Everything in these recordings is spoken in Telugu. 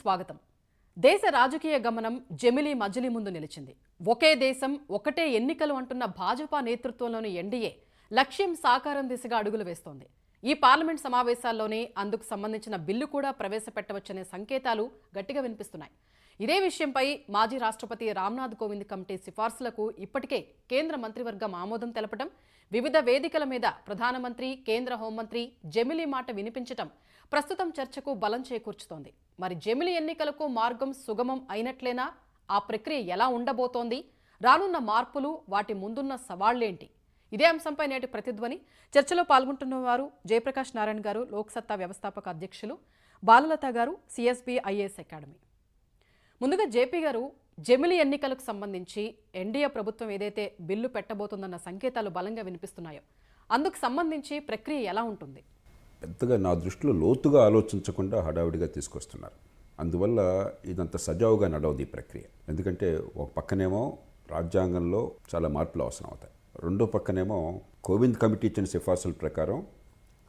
స్వాగతం. దేశ రాజకీయ గమనం జమిలీ మజిలీ ముందు నిలిచింది. ఒకే దేశం ఒకటే ఎన్నికలు అంటున్న భాజపా నేతృత్వంలోని ఎన్డీఏ లక్ష్యం సాకారం దిశగా అడుగులు వేస్తోంది. ఈ పార్లమెంట్ సమావేశాల్లోనే అందుకు సంబంధించిన బిల్లు కూడా ప్రవేశపెట్టవచ్చనే సంకేతాలు గట్టిగా వినిపిస్తున్నాయి. ఇదే విషయంపై మాజీ రాష్ట్రపతి రామ్నాథ్ కోవింద్ కమిటీ సిఫార్సులకు ఇప్పటికే కేంద్ర మంత్రివర్గం ఆమోదం తెలపడం వివిధ వేదికల మీద ప్రధానమంత్రి కేంద్ర హోంమంత్రి జమిలీ మాట వినిపించటం ప్రస్తుతం చర్చకు బలం చేకూర్చుతోంది. మరి జమిలి ఎన్నికలకు మార్గం సుగమం అయినట్లేనా? ఆ ప్రక్రియ ఎలా ఉండబోతోంది? రానున్న మార్పులు వాటి ముందున్న సవాళ్ళేంటి ఇదే అంశంపై నేటి ప్రతిధ్వని. చర్చలో పాల్గొంటున్న వారు జయప్రకాష్ నారాయణ గారు లోక్సత్తా వ్యవస్థాపక అధ్యక్షులు బాలలత గారు C S B I A S academy. ముందుగా జేపీ గారు జమిలి ఎన్నికలకు సంబంధించి ఎన్డీఏ ప్రభుత్వం ఏదైతే బిల్లు పెట్టబోతుందన్న సంకేతాలు బలంగా వినిపిస్తున్నాయో అందుకు సంబంధించి ప్రక్రియ ఎలా ఉంటుంది? పెద్దగా నా దృష్టిలో లోతుగా ఆలోచించకుండా హడావిడిగా తీసుకొస్తున్నారు. అందువల్ల ఇదంత సజావుగా నడవదు ఈ ప్రక్రియ. ఎందుకంటే ఒక పక్కనేమో రాజ్యాంగంలో చాలా మార్పులు అవసరం అవుతాయి రెండో పక్కనేమో కోవింద్ కమిటీ ఇచ్చిన సిఫార్సుల ప్రకారం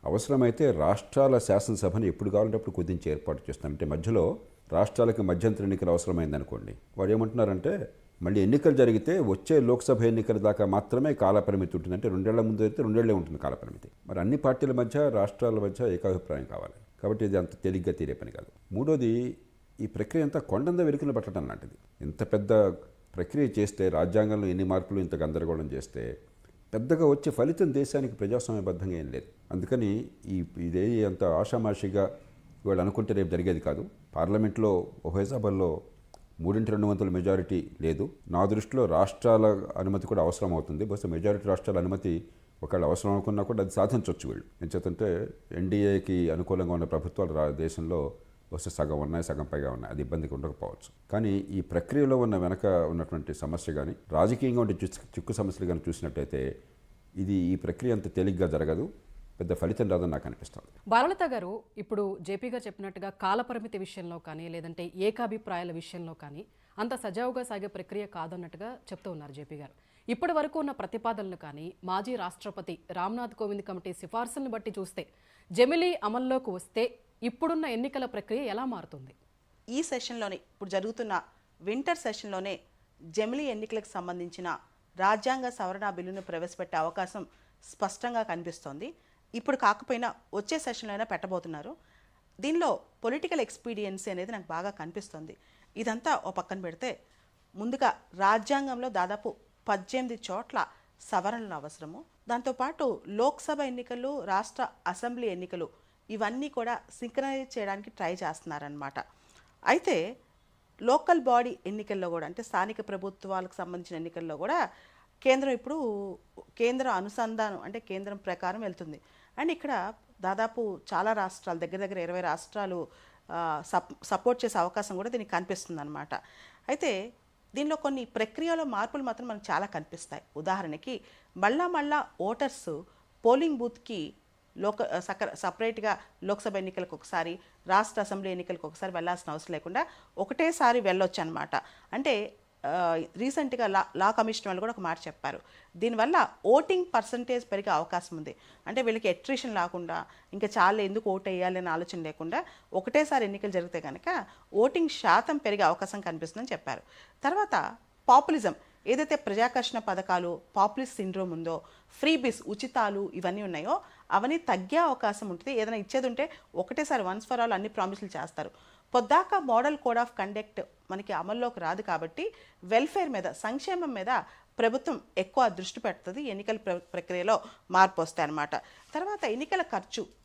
అవసరమైతే రాష్ట్రాల శాసనసభను ఎప్పుడు కావాలంటే అప్పుడు కుదించి ఏర్పాటు చేస్తాం అంటే మధ్యలో రాష్ట్రాలకి మధ్యంతర ఎన్నికలు అవసరమైందనుకోండి. వాడు ఏమంటున్నారంటే మళ్ళీ ఎన్నికలు జరిగితే వచ్చే లోక్సభ ఎన్నికల దాకా మాత్రమే కాలపరిమితి ఉంటుంది. అంటే రెండేళ్ళ ముందు అయితే రెండేళ్ళే ఉంటుంది కాలపరిమితి. మరి అన్ని పార్టీల మధ్య రాష్ట్రాల మధ్య ఏకాభిప్రాయం కావాలి. కాబట్టి ఇది అంత తేలిగ్గా తీరే పని కాదు. మూడోది ఈ ప్రక్రియ అంతా కొండంద వెలుకలు పట్టడం లాంటిది. ఇంత పెద్ద ప్రక్రియ చేస్తే రాజ్యాంగంలో ఎన్ని మార్పులు ఇంత గందరగోళం చేస్తే పెద్దగా వచ్చే ఫలితం దేశానికి ప్రజాస్వామ్యబద్ధంగా ఏం లేదు. అందుకని ఈ ఇదే అంత ఆషామాషిగా వాళ్ళు అనుకుంటే రేపు జరిగేది కాదు. పార్లమెంట్లో ఉభయ సభల్లో మూడింటి రెండు వంతుల మెజారిటీ లేదు. నా దృష్టిలో రాష్ట్రాల అనుమతి కూడా అవసరం అవుతుంది. బహుశా మెజారిటీ రాష్ట్రాల అనుమతి ఒకవేళ అవసరం అనుకున్నా కూడా అది సాధించవచ్చు వీళ్ళు. ఎంచేతంటే ఎన్డీఏకి అనుకూలంగా ఉన్న ప్రభుత్వాలు రా దేశంలో బహుశా సగం ఉన్నాయి సగం పైగా ఉన్నాయి. అది ఇబ్బందిగా ఉండకపోవచ్చు. కానీ ఈ ప్రక్రియలో ఉన్న వెనక ఉన్నటువంటి సమస్య కానీ రాజకీయంగా ఉండే చిక్కు చిక్కు సమస్యలు కానీ చూసినట్టయితే ఇది ఈ ప్రక్రియ అంత తేలిగ్గా జరగదు. పెద్ద ఫలితం రాదని నాకు అనిపిస్తుంది. బాలలత గారు ఇప్పుడు జేపీ గారు చెప్పినట్టుగా కాలపరిమితి విషయంలో కానీ లేదంటే ఏకాభిప్రాయాల విషయంలో కానీ అంత సజావుగా సాగే ప్రక్రియ కాదన్నట్టుగా చెప్తూ ఉన్నారు జేపీ గారు. ఇప్పటి వరకు ఉన్న ప్రతిపాదనలు కానీ మాజీ రాష్ట్రపతి రామ్నాథ్ కోవింద్ కమిటీ సిఫార్సులను బట్టి చూస్తే జమిలీ అమల్లోకి వస్తే ఇప్పుడున్న ఎన్నికల ప్రక్రియ ఎలా మారుతుంది? ఈ సెషన్లోనే ఇప్పుడు జరుగుతున్న వింటర్ సెషన్లోనే జమిలీ ఎన్నికలకు సంబంధించిన రాజ్యాంగ సవరణ బిల్లును ప్రవేశపెట్టే అవకాశం స్పష్టంగా కనిపిస్తోంది. ఇప్పుడు కాకపోయినా వచ్చే సెషన్లో అయినా పెట్టబోతున్నారు. దీనిలో పొలిటికల్ ఎక్స్పీరియన్సీ అనేది నాకు బాగా కనిపిస్తుంది. ఇదంతా ఓ పక్కన పెడితే ముందుగా రాజ్యాంగంలో దాదాపు పద్దెనిమిది చోట్ల సవరణలు అవసరము. దాంతోపాటు లోక్సభ ఎన్నికలు రాష్ట్ర అసెంబ్లీ ఎన్నికలు ఇవన్నీ కూడా సింక్రనైజ్ చేయడానికి ట్రై చేస్తున్నారనమాట అయితే లోకల్ బాడీ ఎన్నికల్లో కూడా అంటే స్థానిక ప్రభుత్వాలకు సంబంధించిన ఎన్నికల్లో కూడా కేంద్రం ఇప్పుడు కేంద్ర అనుసంధానం అంటే కేంద్రం ప్రకారం వెళ్తుంది. అండ్ ఇక్కడ దాదాపు చాలా రాష్ట్రాలు దగ్గర దగ్గర ఇరవై రాష్ట్రాలు సప్ సపోర్ట్ చేసే అవకాశం కూడా దీనికి కనిపిస్తుంది అనమాట అయితే దీనిలో కొన్ని ప్రక్రియలో మార్పులు మాత్రం మనకు చాలా కనిపిస్తాయి. ఉదాహరణకి మళ్ళా మళ్ళా ఓటర్స్ పోలింగ్ బూత్కి లోక సక సపరేట్గా లోక్సభ ఎన్నికలకు ఒకసారి రాష్ట్ర అసెంబ్లీ ఎన్నికలకు ఒకసారి వెళ్ళాల్సిన అవసరం లేకుండా ఒకటేసారి వెళ్ళొచ్చు అనమాట అంటే రీసెంట్గా లా లా కమిషన్ వాళ్ళు కూడా ఒక మాట చెప్పారు. దీనివల్ల ఓటింగ్ పర్సంటేజ్ పెరిగే అవకాశం ఉంది. అంటే వీళ్ళకి ఎట్రిషన్ లేకుండా ఇంకా చాలా ఎందుకు ఓట్ వేయాలి అనే ఆలోచన లేకుండా ఒకటేసారి ఎన్నికలు జరిగితే కనుక ఓటింగ్ శాతం పెరిగే అవకాశం కనిపిస్తుందని చెప్పారు. తర్వాత పాపులిజం. ఏదైతే ప్రజాకర్షణ పథకాలు పాపులిస్ట్ సిండ్రోమ్ ఉందో ఫ్రీబీస్ ఉచితాలు ఇవన్నీ ఉన్నాయో అవన్నీ తగ్గే అవకాశం ఉంటుంది. ఏదైనా ఇచ్చేది ఉంటే ఒకటేసారి వన్స్ ఫర్ ఆల్ అన్ని ప్రామిసులు చేస్తారు. పొద్దాక మోడల్ కోడ్ ఆఫ్ కండక్ట్ మనకి అమల్లోకి రాదు కాబట్టి వెల్ఫేర్ మీద సంక్షేమం మీద ప్రభుత్వం ఎక్కువ దృష్టి పెడుతుంది. ఎన్నికల ప్ర- ప్రక్రియలో మార్పు వస్తాయన్నమాట. తర్వాత ఎన్నికల ఖర్చు.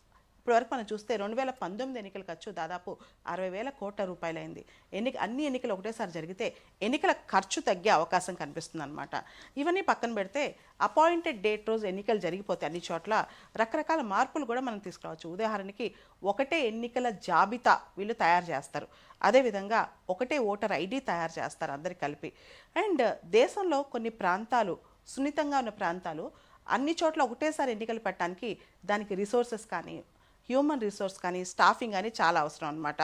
ఇప్పటివరకు మనం చూస్తే రెండు వేల పంతొమ్మిది ఎన్నికల ఖర్చు దాదాపు అరవై వేల కోట్ల రూపాయలైంది. ఎన్నిక అన్ని ఎన్నికలు ఒకటేసారి జరిగితే ఎన్నికల ఖర్చు తగ్గే అవకాశం కనిపిస్తుంది అనమాట ఇవన్నీ పక్కన పెడితే అపాయింటెడ్ డేట్ రోజు ఎన్నికలు జరిగిపోతే అన్ని చోట్ల. రకరకాల మార్పులు కూడా మనం తీసుకురావచ్చు. ఉదాహరణకి ఒకటే ఎన్నికల జాబితా వీళ్ళు తయారు చేస్తారు. అదేవిధంగా ఒకటే ఓటర్ ఐడి తయారు చేస్తారు అందరికి కలిపి. అండ్ దేశంలో కొన్ని ప్రాంతాలు సున్నితంగా ఉన్న ప్రాంతాలు అన్ని చోట్ల ఒకటేసారి ఎన్నికలు పెట్టడానికి దానికి రిసోర్సెస్ కానీ హ్యూమన్ రిసోర్స్ కానీ స్టాఫింగ్ కానీ చాలా అవసరం అనమాట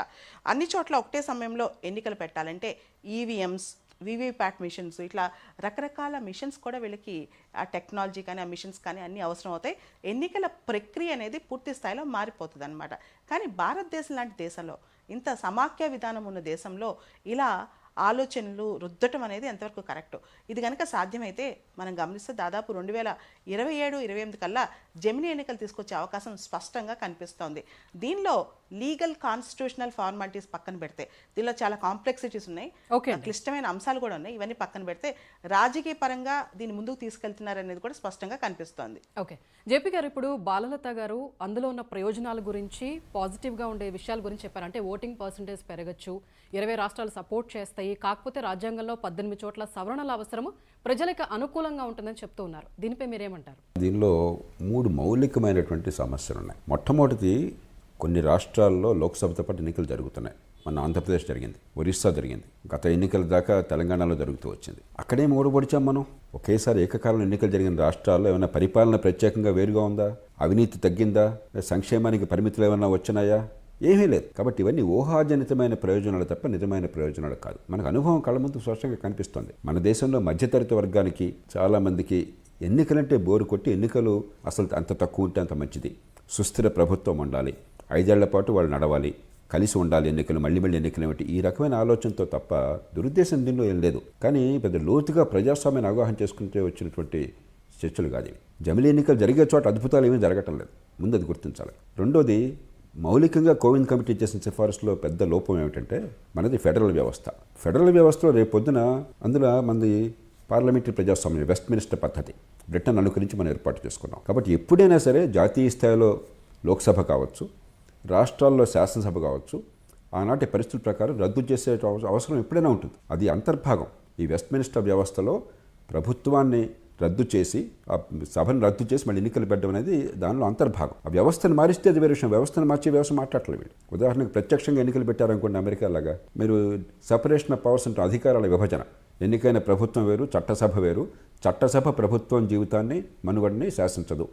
అన్ని చోట్ల ఒకటే సమయంలో ఎన్నికలు పెట్టాలంటే ఈవీఎంస్ వివిప్యాట్ మిషన్స్ ఇట్లా రకరకాల మిషన్స్ కూడా వీళ్ళకి ఆ టెక్నాలజీ కానీ ఆ మిషన్స్ కానీ అన్నీ అవసరం అవుతాయి. ఎన్నికల ప్రక్రియ అనేది పూర్తి స్థాయిలో మారిపోతుంది అనమాట కానీ భారతదేశం లాంటి దేశంలో ఇంత సమాఖ్య విధానం ఉన్న దేశంలో ఇలా ఆలోచనలు రుద్దటం అనేది ఎంతవరకు కరెక్ట్? ఇది కనుక సాధ్యమైతే మనం గమనిస్తే దాదాపు రెండు వేల ఇరవై ఏడు ఇరవై ఎనిమిది కల్లా జమిని ఎన్నికలు తీసుకొచ్చే అవకాశం స్పష్టంగా కనిపిస్తోంది. దీనిలో లీగల్ కాన్స్టిట్యూషనల్ ఫార్మాలిటీస్ పక్కన పెడితే దీనిలో చాలా కాంప్లెక్సిటీస్ ఉన్నాయి. క్లిష్టమైన అంశాలు కూడా ఉన్నాయి. ఇవన్నీ పక్కన పెడితే రాజకీయ పరంగా దీన్ని ముందుకు తీసుకెళ్తున్నారు అనేది కూడా స్పష్టంగా కనిపిస్తోంది. ఓకే. జేపీ గారు ఇప్పుడు బాలలత గారు అందులో ఉన్న ప్రయోజనాల గురించి పాజిటివ్గా ఉండే విషయాల గురించి చెప్పారు. అంటే ఓటింగ్ పర్సంటేజ్ పెరగచ్చు ఇరవై రాష్ట్రాలు సపోర్ట్ చేస్తాయి కాకపోతే రాజ్యాంగంలో పద్దెనిమిది చోట్ల సవరణల అవసరము ప్రజలకు అనుకూలంగా ఉంటుందని చెప్తూ ఉన్నారు. దీనిపై మీరేమంటారు? దీనిలో మూడు మౌలికమైనటువంటి సమస్యలు ఉన్నాయి. మొట్టమొదటిది కొన్ని రాష్ట్రాల్లో లోక్సభతో పాటు ఎన్నికలు జరుగుతున్నాయి. మన ఆంధ్రప్రదేశ్ జరిగింది ఒరిస్సా జరిగింది. గత ఎన్నికల దాకా తెలంగాణలో జరుగుతూ వచ్చింది. అక్కడే ఓడిపడిచాం మనం? ఒకేసారి ఏకకాలంలో ఎన్నికలు జరిగిన రాష్ట్రాల్లో ఏమైనా పరిపాలన ప్రత్యేకంగా వేరుగా ఉందా? అవినీతి తగ్గిందా? సంక్షేమానికి పరిమితులు ఏమైనా వచ్చినాయా? ఏమీ లేదు. కాబట్టి ఇవన్నీ ఊహాజనితమైన ప్రయోజనాలు తప్ప నిజమైన ప్రయోజనాలు కాదు. మనకు అనుభవం కళ్ళ ముందు స్పష్టంగా కనిపిస్తుంది. మన దేశంలో మధ్యతరగతి వర్గానికి చాలామందికి ఎన్నికలంటే బోరు కొట్టి ఎన్నికలు అసలు అంత తక్కువ ఉంటే అంత మంచిది. సుస్థిర ప్రభుత్వం ఉండాలి. ఐదేళ్ళ పాటు వాళ్ళు నడవాలి కలిసి ఉండాలి ఎన్నికలు మళ్ళీ మళ్ళీ ఎన్నికలు ఏమిటి? ఈ రకమైన ఆలోచనతో తప్ప దురుద్దేశం దీనిలో ఏం లేదు. కానీ పెద్ద లోతుగా ప్రజాస్వామ్యాన్ని అవగాహన చేసుకుంటే వచ్చినటువంటి చర్చలు కాదు. జమిలీ ఎన్నికలు జరిగే చోట అద్భుతాలు ఏమీ జరగటం లేదు. ముందు అది గుర్తించాలి. రెండోది మౌలికంగా కోవింద్ కమిటీ చేసిన సిఫారసులో పెద్ద లోపం ఏమిటంటే మనది ఫెడరల్ వ్యవస్థ. ఫెడరల్ వ్యవస్థలో రేపొద్దున అందులో మనది పార్లమెంటరీ ప్రజాస్వామ్యం వెస్ట్ మినిస్టర్ పద్ధతి. బ్రిటన్ అనుకరించి మనం ఏర్పాటు చేసుకున్నాం. కాబట్టి ఎప్పుడైనా సరే జాతీయ స్థాయిలో లోక్సభ కావచ్చు రాష్ట్రాల్లో శాసనసభ కావచ్చు ఆనాటి పరిస్థితుల ప్రకారం రద్దు చేసే అవసరం ఎప్పుడైనా ఉంటుంది. అది అంతర్భాగం. ఈ వెస్ట్ మినిస్టర్ వ్యవస్థలో ప్రభుత్వాన్ని రద్దు చేసి ఆ సభను రద్దు చేసి మళ్ళీ ఎన్నికలు పెట్టడం అనేది దానిలో అంతర్భాగం. ఆ వ్యవస్థను మారిస్తే అది వేరే విషయం. వ్యవస్థను మార్చే వ్యవస్థ మాట్లాడలేదు వీళ్ళు. ఉదాహరణకు ప్రత్యక్షంగా ఎన్నికలు పెట్టారనుకోండి అమెరికా లాగా. మీరు సపరేషన్ ఆఫ్ పవర్స్ అంటే అధికారాల విభజన. ఎన్నికైన ప్రభుత్వం వేరు చట్టసభ వేరు. చట్టసభ ప్రభుత్వం జీవితాన్ని మనుగడని శాసించదు.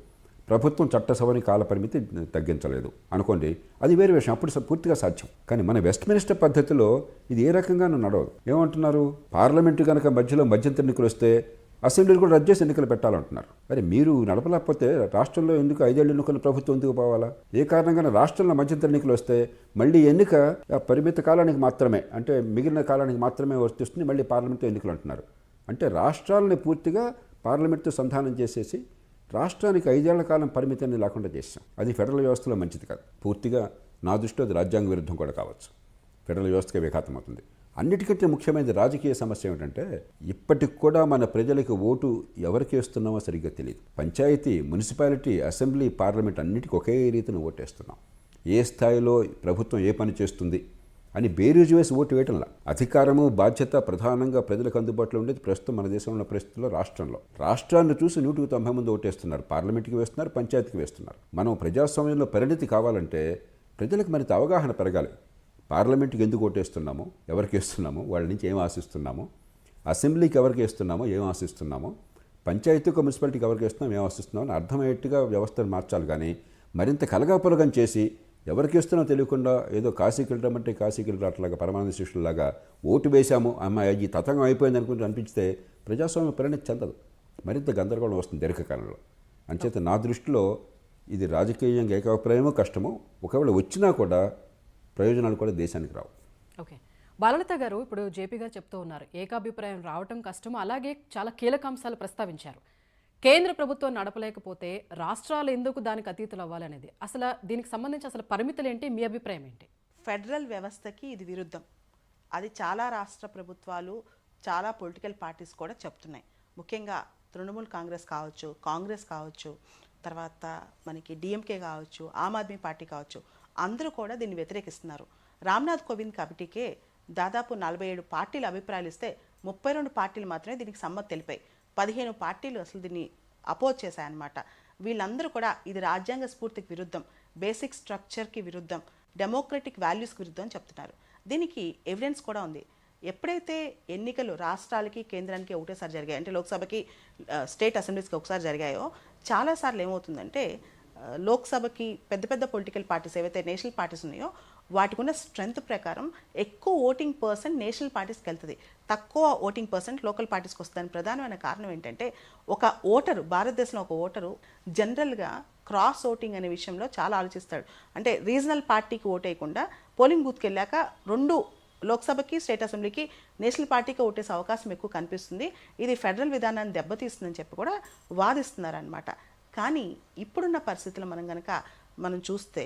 ప్రభుత్వం చట్టసభని కాలపరిమితి తగ్గించలేదు. అనుకోండి అది వేరే విషయం. అప్పుడు పూర్తిగా సాధ్యం. కానీ మన వెస్ట్ మినిస్టర్ పద్ధతిలో ఇది ఏ రకంగానూ నడవదు. ఏమంటున్నారు? పార్లమెంటు కనుక మధ్యలో మధ్యంతర ఎన్నికలు వస్తే అసెంబ్లీలు కూడా రద్దు చేసి ఎన్నికలు పెట్టాలంటున్నారు. మరి మీరు నడపలేకపోతే రాష్ట్రంలో ఎందుకు ఐదేళ్ళు ఎన్నికలు ప్రభుత్వం ఎందుకు పోవాలా? ఏ కారణంగా రాష్ట్రంలో మధ్యంతర ఎన్నికలు వస్తే మళ్ళీ ఎన్నిక పరిమిత కాలానికి మాత్రమే అంటే మిగిలిన కాలానికి మాత్రమే వర్తిస్తుంది మళ్ళీ పార్లమెంటు ఎన్నికలు అంటున్నారు. అంటే రాష్ట్రాలని పూర్తిగా పార్లమెంట్తో సంధానం చేసేసి రాష్ట్రానికి ఐదేళ్ళ కాలం పరిమితిని లేకుండా చేశాం. అది ఫెడరల్ వ్యవస్థలో మంచిది కాదు. పూర్తిగా నా దృష్టిలో అది రాజ్యాంగ విరుద్ధం కూడా కావచ్చు. ఫెడరల్ వ్యవస్థకే విఘాతమవుతుంది. అన్నిటికంటే ముఖ్యమైనది రాజకీయ సమస్య ఏమిటంటే ఇప్పటికి కూడా మన ప్రజలకు ఓటు ఎవరికి వేస్తున్నామో సరిగ్గా తెలియదు పంచాయతీ మున్సిపాలిటీ అసెంబ్లీ పార్లమెంట్ అన్నిటికీ ఒకే రీతిని ఓటేస్తున్నాం. ఏ స్థాయిలో ప్రభుత్వం ఏ పని చేస్తుంది అని బేరీజు వేసి ఓటు వేయటంలా. అధికారము బాధ్యత ప్రధానంగా ప్రజలకు అందుబాటులో ఉండేది ప్రస్తుతం మన దేశంలో ఉన్న పరిస్థితుల్లో రాష్ట్రంలో. రాష్ట్రాన్ని చూసి నూటికి తొంభై మంది ఓటేస్తున్నారు. పార్లమెంట్కి వేస్తున్నారు పంచాయతీకి వేస్తున్నారు. మనం ప్రజాస్వామ్యంలో పరిణతి కావాలంటే ప్రజలకు మరింత అవగాహన పెరగాలి. పార్లమెంట్కి ఎందుకు ఓటేస్తున్నామో ఎవరికి వేస్తున్నామో వాళ్ళ నుంచి ఏం ఆశిస్తున్నామో అసెంబ్లీకి ఎవరికి వేస్తున్నామో ఏం ఆశిస్తున్నామో పంచాయతీకి మున్సిపాలిటీకి ఎవరికి వేస్తున్నాం ఏం ఆశిస్తున్నామో అర్థమయ్యేట్టుగా వ్యవస్థను మార్చాలి. కానీ మరింత కలగాపులగం చేసి ఎవరికి ఇస్తున్నా తెలియకుండా ఏదో కాశీకి వెళ్ళమంటే కాశీకి వెళ్ళట్లాగా పరమానంద శిష్యులాగా ఓటు వేశాము. అమ్మాయి ఈ తతంగం అయిపోయింది అనుకుంటూ అనిపిస్తే ప్రజాస్వామ్య పరిణతి చెందదు. మరింత గందరగోళం వస్తుంది దీర్ఘకాలంలో అంచేత నా దృష్టిలో ఇది రాజకీయంగా ఏకాభిప్రాయమో కష్టమో ఒకవేళ వచ్చినా కూడా ప్రయోజనాలు కూడా దేశానికి రావు. ఓకే. బాలలత గారు ఇప్పుడు జేపీ గారు చెప్తూ ఉన్నారు ఏకాభిప్రాయం రావటం కష్టం అలాగే చాలా కీలక అంశాలు ప్రస్తావించారు. కేంద్ర ప్రభుత్వం నడపలేకపోతే రాష్ట్రాలు ఎందుకు దానికి అతీతులు అవ్వాలనేది? అసలు దీనికి సంబంధించి అసలు పరిమితులు ఏంటి? మీ అభిప్రాయం ఏంటి? ఫెడరల్ వ్యవస్థకి ఇది విరుద్ధం. అది చాలా రాష్ట్ర ప్రభుత్వాలు చాలా పొలిటికల్ పార్టీస్ కూడా చెప్తున్నాయి. ముఖ్యంగా తృణమూల్ కాంగ్రెస్ కావచ్చు కాంగ్రెస్ కావచ్చు తర్వాత మనకి డిఎంకే కావచ్చు ఆమ్ ఆద్మీ పార్టీ కావచ్చు అందరూ కూడా దీన్ని వ్యతిరేకిస్తున్నారు. రామ్నాథ్ కోవింద్ కమిటీకే దాదాపు నలభై ఏడు పార్టీలు అభిప్రాయాలు ఇస్తే ముప్పై రెండు పార్టీలు మాత్రమే దీనికి సమ్మతి తెలిపాయి. పదిహేను పార్టీలు అసలు దీన్ని అపోజ్ చేశాయన్నమాట. వీళ్ళందరూ కూడా ఇది రాజ్యాంగ స్ఫూర్తికి విరుద్ధం బేసిక్ స్ట్రక్చర్కి విరుద్ధం డెమోక్రటిక్ వాల్యూస్కి విరుద్ధం అని చెప్తున్నారు. దీనికి ఎవిడెన్స్ కూడా ఉంది. ఎప్పుడైతే ఎన్నికలు రాష్ట్రాలకి కేంద్రానికి ఒకటేసారి జరిగాయి అంటే లోక్సభకి స్టేట్ అసెంబ్లీస్కి ఒకసారి జరిగాయో చాలాసార్లు ఏమవుతుందంటే లోక్సభకి పెద్ద పెద్ద పొలిటికల్ పార్టీస్ ఏవైతే నేషనల్ పార్టీస్ ఉన్నాయో వాటికి ఉన్న స్ట్రెంగ్త్ ప్రకారం ఎక్కువ ఓటింగ్ పర్సెంట్ నేషనల్ పార్టీస్కి వెళ్తుంది. తక్కువ ఓటింగ్ పర్సెంట్ లోకల్ పార్టీస్కి వస్తుందని ప్రధానమైన కారణం ఏంటంటే ఒక ఓటరు భారతదేశంలో ఒక ఓటరు జనరల్గా క్రాస్ ఓటింగ్ అనే విషయంలో చాలా ఆలోచిస్తాడు. అంటే రీజనల్ పార్టీకి ఓటేయకుండా పోలింగ్ బూత్కి వెళ్ళాక రెండు లోక్సభకి స్టేట్ అసెంబ్లీకి నేషనల్ పార్టీకి ఓటేసే అవకాశం ఎక్కువ కనిపిస్తుంది. ఇది ఫెడరల్ విధానాన్ని దెబ్బతీస్తుందని చెప్పి కూడా వాదిస్తున్నారనమాట కానీ ఇప్పుడున్న పరిస్థితులు మనం కనుక మనం చూస్తే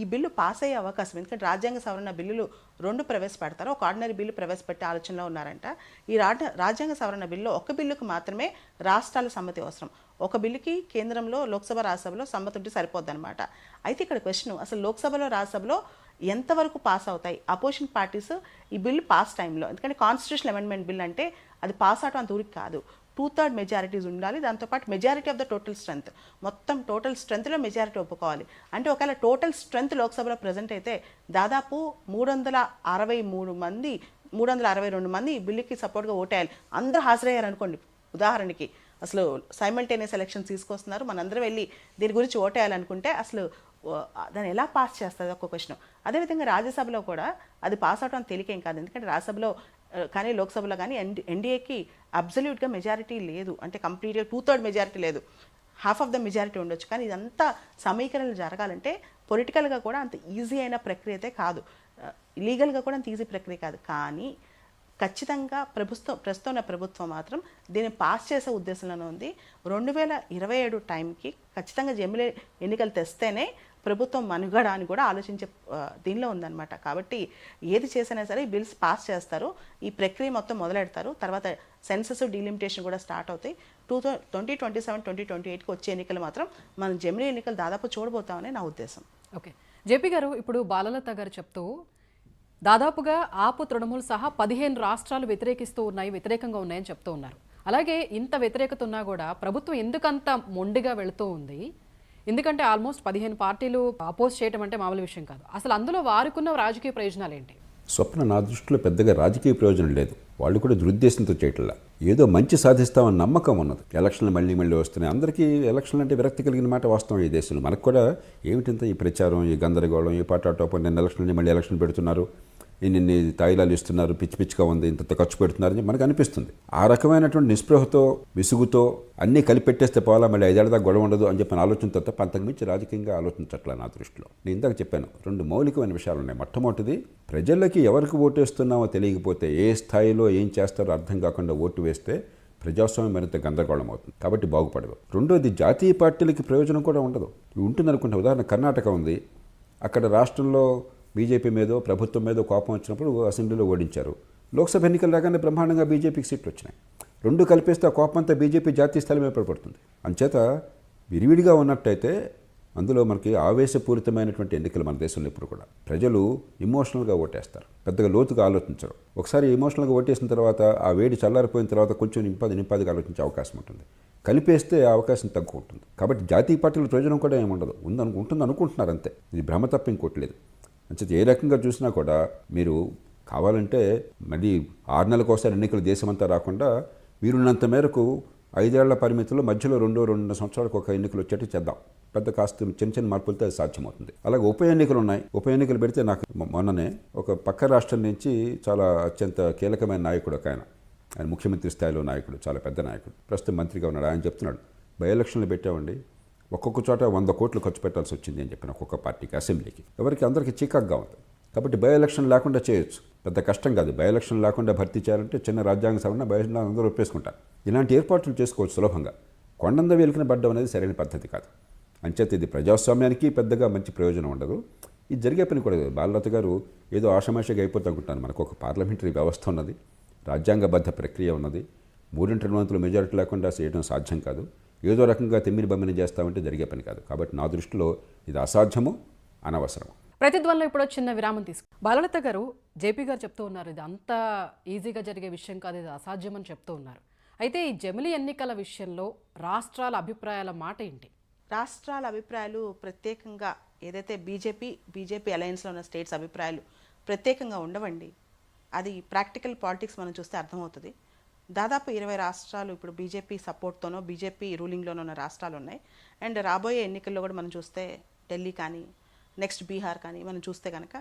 ఈ బిల్లు పాస్ అయ్యే అవకాశం. ఎందుకంటే రాజ్యాంగ సవరణ బిల్లులు రెండు ప్రవేశపెడతారు. ఒక ఆర్డినరీ బిల్లు ప్రవేశపెట్టే ఆలోచనలో ఉన్నారంట. ఈ రాజ్యాంగ సవరణ బిల్లు ఒక బిల్లుకు మాత్రమే రాష్ట్రాల సమ్మతి అవసరం. ఒక బిల్లుకి కేంద్రంలో లోక్సభ రాజ్యసభలో సమ్మతి ఉంటే సరిపోద్ది అనమాట అయితే ఇక్కడ క్వశ్చన్ అసలు లోక్సభలో రాజ్యసభలో ఎంతవరకు పాస్ అవుతాయి? అపోజిషన్ పార్టీస్ ఈ బిల్లు పాస్ టైంలో. ఎందుకంటే కాన్స్టిట్యూషన్ అమెండ్మెంట్ బిల్ అంటే అది పాస్ అవటం అంత ఊరికి కాదు. టూ థర్డ్ మెజారిటీస్ ఉండాలి. దాంతోపాటు majority of the total strength మొత్తం టోటల్ స్ట్రెంత్లో మెజారిటీ ఒప్పుకోవాలి. అంటే ఒకవేళ టోటల్ స్ట్రెంత్ లోక్సభలో ప్రజెంట్ అయితే దాదాపు మూడు వందల అరవై మూడు మంది మూడు వందల అరవై రెండు మంది ఈ బిల్లుకి సపోర్ట్గా ఓటేయాలి. అందరూ హాజరయ్యారు అనుకోండి ఉదాహరణకి అసలు సైమల్టేనియస్ ఎలక్షన్స్ తీసుకొస్తున్నారు. మనందరం వెళ్ళి దీని గురించి ఓటేయాలనుకుంటే అసలు దాన్ని ఎలా పాస్ చేస్తుంది ఒక క్వశ్చన్ అదేవిధంగా రాజ్యసభలో కూడా అది పాస్ అవడం తేలికేం కాదు. ఎందుకంటే రాజ్యసభలో కానీ లోక్సభలో కానీ ఎన్ ఎన్డీఏకి అబ్జల్యూట్గా మెజారిటీ లేదు. అంటే కంప్లీట్గా టూ థర్డ్ మెజారిటీ లేదు. హాఫ్ ఆఫ్ ద మెజారిటీ ఉండొచ్చు. కానీ ఇదంతా సమీకరణలు జరగాలంటే పొలిటికల్గా కూడా అంత ఈజీ అయిన ప్రక్రియ అయితే కాదు లీగల్గా కూడా అంత ఈజీ ప్రక్రియ కాదు. కానీ ఖచ్చితంగా ప్రభుత్వం ప్రస్తుతం ఉన్న ప్రభుత్వం మాత్రం దీన్ని పాస్ చేసే ఉద్దేశంలోనే ఉంది. రెండు వేల ఇరవై ఏడు టైంకి ఖచ్చితంగా జమిలే ఎన్నికలు తెస్తేనే ప్రభుత్వం మనుగడ అని కూడా ఆలోచించే దీనిలో ఉందన్నమాట. కాబట్టి ఏది చేసినా సరే బిల్స్ పాస్ చేస్తారు. ఈ ప్రక్రియ మొత్తం మొదలెడతారు. తర్వాత సెన్సస్ డీలిమిటేషన్ కూడా స్టార్ట్ అవుతాయి. Two twenty twenty seven twenty twenty ఎయిట్కి వచ్చే ఎన్నికలు మాత్రం మనం జమినీ ఎన్నికలు దాదాపు చూడబోతామని నా ఉద్దేశం. ఓకే. జేపీ గారు ఇప్పుడు బాలలత గారు చెప్తూ దాదాపుగా ఆపు తృణమూల్ సహా పదిహేను రాష్ట్రాలు వ్యతిరేకిస్తూ ఉన్నాయి వ్యతిరేకంగా ఉన్నాయని చెప్తూ ఉన్నారు. అలాగే ఇంత వ్యతిరేకత ఉన్నా కూడా ప్రభుత్వం ఎందుకంత మొండిగా వెళుతూ ఉంది? ఎందుకంటే ఆల్మోస్ట్ పదిహేను పార్టీలు అపోజ్ చేయడం అంటే మామూలు విషయం కాదు. అసలు అందులో వారుకున్న రాజకీయ ప్రయోజనాలు ఏంటి? స్వప్న నా దృష్టిలో పెద్దగా రాజకీయ ప్రయోజనం లేదు. వాళ్ళు కూడా దురుద్దేశంతో చేయట్లా. ఏదో మంచి సాధిస్తామని నమ్మకం ఉన్నది. ఎలక్షన్లు మళ్ళీ మళ్ళీ వస్తున్నాయి. అందరికీ ఎలక్షన్లు అంటే విరక్తి కలిగిన మాట వాస్తవం ఈ దేశంలో. మనకు కూడా ఏమిటింత ఈ ప్రచారం ఈ గందరగోళం ఈ పాటాటోపం నిన్న ఎలక్షన్లు మళ్ళీ ఎలక్షన్ పెడుతున్నారు. ఇన్ని తాయిలాలు ఇస్తున్నారు పిచ్చి పిచ్చిగా ఉంది ఇంత ఖర్చు పెడుతున్నారని మనకు అనిపిస్తుంది. ఆ రకమైనటువంటి నిస్పృహతో విసుగుతో అన్నీ కలిపెట్టేస్తే పోవాలా మళ్ళీ ఐదేళ్ళ దాకా గొడవ ఉండదు అని చెప్పిన ఆలోచనతో తప్ప అంతకుమించి రాజకీయంగా ఆలోచించట్లే నా దృష్టిలో. నేను ఇందాక చెప్పాను రెండు మౌలికమైన విషయాలు ఉన్నాయి. మొట్టమొదటిది ప్రజలకి ఎవరికి ఓటేస్తున్నామో తెలియకపోతే ఏ స్థాయిలో ఏం చేస్తారో అర్థం కాకుండా ఓటు వేస్తే ప్రజాస్వామ్యం మరింత గందరగోళం అవుతుంది. కాబట్టి బాగుపడదు. రెండోది జాతీయ పార్టీలకి ప్రయోజనం కూడా ఉండదు. ఉంటుందనుకుంటే ఉదాహరణ కర్ణాటక ఉంది. అక్కడ రాష్ట్రంలో బీజేపీ మీదో ప్రభుత్వం మీదో కోపం వచ్చినప్పుడు అసెంబ్లీలో ఓడించారు. లోక్సభ ఎన్నికలు రాగానే బ్రహ్మాండంగా బీజేపీకి సీట్లు వచ్చినాయి. రెండు కలిపేస్తే ఆ కోపంతా బీజేపీ జాతీయ స్థలం మీద పడుతుంది అంచేత విరివిడిగా ఉన్నట్టయితే అందులో మనకి ఆవేశపూరితమైనటువంటి ఎన్నికలు మన దేశంలో ఇప్పుడు కూడా. ప్రజలు ఇమోషనల్గా ఓటేస్తారు. పెద్దగా లోతుగా ఆలోచించరు. ఒకసారి ఇమోషనల్గా ఓటేసిన తర్వాత ఆ వేడి చల్లారిపోయిన తర్వాత కొంచెం నింపాది నింపాదిగా ఆలోచించే అవకాశం ఉంటుంది. కలిపేస్తే ఆ అవకాశం తగ్గు ఉంటుంది కాబట్టి జాతీయ పార్టీల ప్రయోజనం కూడా ఏముండదు. ఉందను ఉంటుంది అనుకుంటున్నారు అంతే. ఇది భ్రమ తప్ప ఇంకోటి లేదు. అంచేత ఏ రకంగా చూసినా కూడా మీరు కావాలంటే మళ్ళీ ఆరు నెలలకు ఒకసారి ఎన్నికలు దేశమంతా రాకుండా వీరున్నంత మేరకు ఐదేళ్ళ పరిమితిలో మధ్యలో రెండో రెండు సంవత్సరాలకు ఒక ఎన్నికలు వచ్చేట్టు చేద్దాం. పెద్ద కాస్త చిన్న చిన్న మార్పులతో అది సాధ్యమవుతుంది. అలాగే ఉప ఎన్నికలు ఉన్నాయి. ఉప ఎన్నికలు పెడితే నాకు మొన్ననే ఒక పక్క రాష్ట్రం నుంచి చాలా అత్యంత కీలకమైన నాయకుడు ఒక ఆయన. ఆయన ముఖ్యమంత్రి స్థాయిలో నాయకుడు చాలా పెద్ద నాయకుడు. ప్రస్తుతం మంత్రిగా ఉన్నాడు. ఆయన చెప్తున్నాడు బై ఎలక్షన్లు పెట్టామండి ఒక్కొక్క చోట వంద కోట్లు ఖర్చు పెట్టాల్సి వచ్చింది అని చెప్పిన ఒక్కొక్క పార్టీకి అసెంబ్లీకి. ఎవరికి? అందరికీ చీకగ్గా ఉంది కాబట్టి బై ఎలక్షన్ లేకుండా చేయొచ్చు. పెద్ద కష్టం కాదు. బై ఎలక్షన్ లేకుండా భర్తీ చేయాలంటే చిన్న రాజ్యాంగ సభన బై ఎలక్షన్ అందరూ ఒప్పేసుకుంటారు. ఇలాంటి ఏర్పాట్లు చేసుకోవచ్చు సులభంగా. కొండంద వెలికిన పడ్డం అనేది సరైన పద్ధతి కాదు. అంచేత ఇది ప్రజాస్వామ్యానికి పెద్దగా మంచి ప్రయోజనం ఉండదు. ఇది జరిగే పని కూడా కాదు. బాలలత గారు ఏదో ఆషమాషగా అయిపోతూ అనుకుంటాను మనకు ఒక పార్లమెంటరీ వ్యవస్థ ఉన్నది. రాజ్యాంగబద్ధ ప్రక్రియ ఉన్నది. మూడింటి రెండు వంతుల మెజారిటీ లేకుండా చేయడం సాధ్యం కాదు. ఏదో రకంగా తిమ్మిని బమ్మిని చేస్తామంటే జరిగే పని కాదు. కాబట్టి నా దృష్టిలో ఇది అసాధ్యము అనవసరం ప్రతిధ్వనిలో ఇప్పుడు చిన్న విరామం తీసుకు. బాలలత గారు జేపీ గారు చెప్తూ ఉన్నారు ఇది అంత ఈజీగా జరిగే విషయం కాదు ఇది అసాధ్యం అని చెప్తూ ఉన్నారు. అయితే ఈ జమిలీ ఎన్నికల విషయంలో రాష్ట్రాల అభిప్రాయాల మాట ఏంటి? రాష్ట్రాల అభిప్రాయాలు ప్రత్యేకంగా ఏదైతే బీజేపీ బీజేపీ అలయన్స్లో ఉన్న స్టేట్స్ అభిప్రాయాలు ప్రత్యేకంగా ఉండవండి. అది ప్రాక్టికల్ పాలిటిక్స్ మనం చూస్తే అర్థమవుతుంది. దాదాపు ఇరవై రాష్ట్రాలు ఇప్పుడు బీజేపీ సపోర్ట్తోనో బీజేపీ రూలింగ్లోనో ఉన్న రాష్ట్రాలు ఉన్నాయి. అండ్ రాబోయే ఎన్నికల్లో కూడా మనం చూస్తే ఢిల్లీ కానీ నెక్స్ట్ బీహార్ కానీ మనం చూస్తే కనుక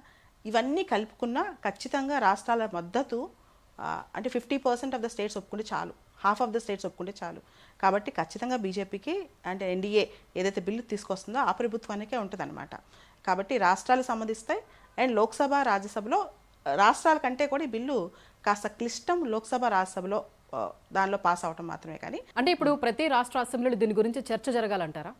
ఇవన్నీ కలుపుకున్నా ఖచ్చితంగా రాష్ట్రాల మద్దతు అంటే fifty percent of the states ఒప్పుకుంటే చాలు. హాఫ్ ఆఫ్ ద స్టేట్స్ ఒప్పుకుంటే చాలు. కాబట్టి ఖచ్చితంగా బీజేపీకి అంటే ఎన్డీఏ ఏదైతే బిల్లు తీసుకొస్తుందో ఆ ప్రభుత్వానికే ఉంటుందన్నమాట. కాబట్టి రాష్ట్రాలు సంబంధిస్తాయి. అండ్ లోక్సభ రాజ్యసభలో రాష్ట్రాల కంటే కూడా ఈ బిల్లు కాస్త క్లిష్టం లోక్సభ రాజ్యసభలో దానిలో పాస్ అవటం మాత్రమే కానీ. అంటే ఇప్పుడు ప్రతి రాష్ట్ర అసెంబ్లీలో దీని గురించి చర్చ జరగాలంటారా?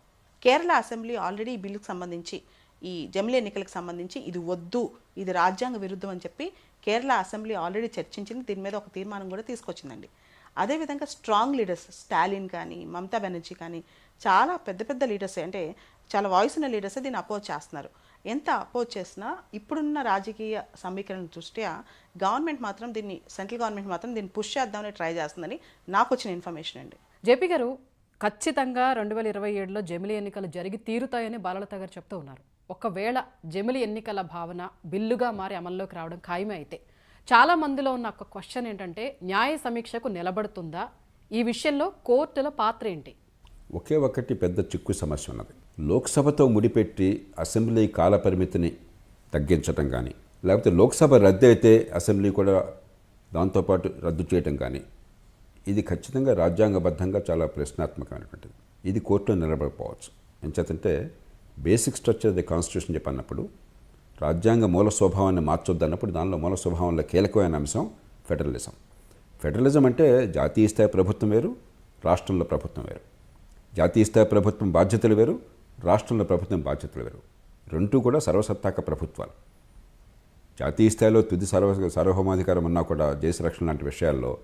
కేరళ అసెంబ్లీ ఆల్రెడీ ఈ బిల్లుకు సంబంధించి ఈ జమిలీ ఎన్నికలకు సంబంధించి ఇది వద్దు ఇది రాజ్యాంగ విరుద్ధం అని చెప్పి కేరళ అసెంబ్లీ ఆల్రెడీ చర్చించింది. దీని మీద ఒక తీర్మానం కూడా తీసుకొచ్చిందండి. అదేవిధంగా స్ట్రాంగ్ లీడర్స్ స్టాలిన్ కానీ మమతా బెనర్జీ కానీ చాలా పెద్ద పెద్ద లీడర్స్ అంటే చాలా వాయిస్ ఉన్న లీడర్స్ దీన్ని అపోజ్ చేస్తున్నారు. ఎంత అపోజ్ చేసినా ఇప్పుడున్న రాజకీయ సమీకరణ దృష్ట్యా గవర్నమెంట్ మాత్రం దీన్ని సెంట్రల్ గవర్నమెంట్ మాత్రం దీన్ని పుష్ చేద్దామని ట్రై చేస్తుందని నాకు వచ్చిన ఇన్ఫర్మేషన్ అండి. జేపీ గారు ఖచ్చితంగా రెండు వేల ఇరవై ఏడులో జమిలీ ఎన్నికలు జరిగి తీరుతాయని బాలలత గారు చెప్తూ ఉన్నారు. ఒకవేళ జమిలీ ఎన్నికల భావన బిల్లుగా మారి అమల్లోకి రావడం ఖాయమే అయితే. చాలా మందిలో ఉన్న ఒక క్వశ్చన్ ఏంటంటే న్యాయ సమీక్షకు నిలబడుతుందా? ఈ విషయంలో కోర్టుల పాత్ర ఏంటి? ఒకే ఒక్కటి పెద్ద చిక్కు సమస్య ఉన్నది. లోక్సభతో ముడిపెట్టి అసెంబ్లీ కాలపరిమితిని తగ్గించటం కానీ లేకపోతే లోక్సభ రద్దు అయితే అసెంబ్లీ కూడా దాంతోపాటు రద్దు చేయటం కానీ ఇది ఖచ్చితంగా రాజ్యాంగబద్ధంగా చాలా ప్రశ్నాత్మకమైనటువంటిది. ఇది కోర్టులో నిలబడకపోవచ్చు. ఎంచేతంటే బేసిక్ స్ట్రక్చర్ ది కాన్స్టిట్యూషన్ చెప్పన్నప్పుడు రాజ్యాంగ మూల స్వభావాన్ని మార్చొద్దన్నప్పుడు దానిలో మూల స్వభావంలో కీలకమైన అంశం ఫెడరలిజం. ఫెడరలిజం అంటే జాతీయ స్థాయి ప్రభుత్వం వేరు రాష్ట్రంలో ప్రభుత్వం వేరు. జాతీయ స్థాయి ప్రభుత్వం బాధ్యతలు వేరు రాష్ట్రంలో ప్రభుత్వం బాధ్యతలు వేరు. రెండు కూడా సర్వసత్తాక ప్రభుత్వాలు. జాతీయ స్థాయిలో తుది సర్వ సార్వభౌమాధికారం ఉన్నా కూడా దేశ రక్షణ లాంటి విషయాల్లో